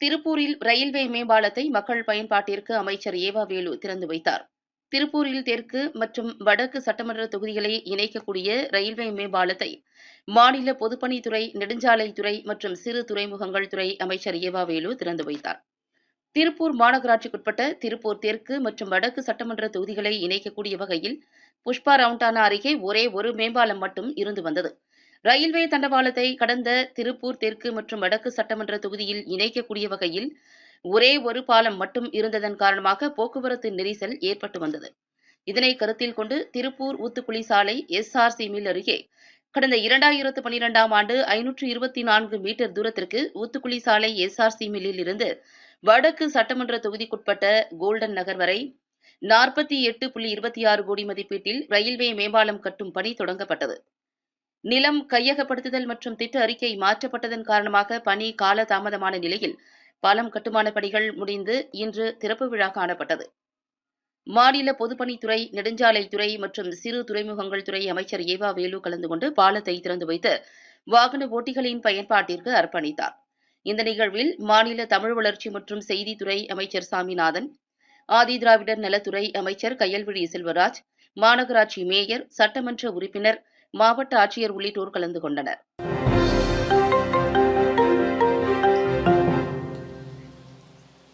திருப்பூரில் ரயில்வே மேம்பாலத்தை மக்கள் பயன்பாட்டிற்கு அமைச்சர் ஏவா வேலு திறந்து வைத்தார். திருப்பூரில் தெற்கு மற்றும் வடக்கு சட்டமன்ற தொகுதிகளை இணைக்கக்கூடிய ரயில்வே மேம்பாலத்தை மாநில பொதுப்பணித்துறை நெடுஞ்சாலைத்துறை மற்றும் சிறு துறைமுகங்கள் துறை அமைச்சர் ஏவா வேலு திறந்து வைத்தார். திருப்பூர் மாநகராட்சிக்குட்பட்ட திருப்பூர் தெற்கு மற்றும் வடக்கு சட்டமன்ற தொகுதிகளை இணைக்கக்கூடிய வகையில் புஷ்பா ரவுண்டானா அருகே ஒரே ஒரு மேம்பாலம் மட்டும் இருந்து வந்தது. ரயில்வே தண்டவாளத்தை கடந்த திருப்பூர் தெற்கு மற்றும் வடக்கு சட்டமன்ற தொகுதியில் இணைக்கக்கூடிய வகையில் ஒரே ஒரு பாலம் மட்டும் இருந்ததன் காரணமாக போக்குவரத்து நெரிசல் ஏற்பட்டு வந்தது. இதனை கருத்தில் கொண்டு திருப்பூர் ஊத்துக்குளி சாலை எஸ்ஆர்சி மில் அருகே கடந்த இரண்டாயிரத்து பனிரெண்டாம் ஆண்டு ஐநூற்று இருபத்தி நான்கு மீட்டர் தூரத்திற்கு ஊத்துக்குளி சாலை எஸ்ஆர்சி மில்லில் இருந்து வடக்கு சட்டமன்ற தொகுதிக்குட்பட்ட கோல்டன் நகர் வரை நாற்பத்தி எட்டு புள்ளி இருபத்தி ஆறு கோடி மதிப்பீட்டில் ரயில்வே மேம்பாலம் கட்டும் பணி தொடங்கப்பட்டது. நிலம் கையகப்படுத்துதல் மற்றும் திட்ட அறிக்கை மாற்றப்பட்டதன் காரணமாக பணி கால தாமதமான நிலையில் பாலம் கட்டுமான பணிகள் முடிந்து இன்று திறப்பு விழா காணப்பட்டது. மாநில பொதுப்பணித்துறை நெடுஞ்சாலைத்துறை மற்றும் சிறு துறைமுகங்கள் துறை அமைச்சர் ஏவா வேலு கலந்து கொண்டு பாலத்தை திறந்து வைத்து வாகன ஓட்டிகளின் பயன்பாட்டிற்கு அர்ப்பணித்தார். இந்த நிகழ்வில் மாநில தமிழ் வளர்ச்சி மற்றும் செய்தித்துறை அமைச்சர் சாமிநாதன் ஆதிதிராவிடர் நலத்துறை அமைச்சர் கையல்விழி செல்வராஜ் மாநகராட்சி மேயர் சட்டமன்ற உறுப்பினர் மாவட்ட ஆட்சியர் உள்ளிட்டோர் கலந்து கொண்டனர்.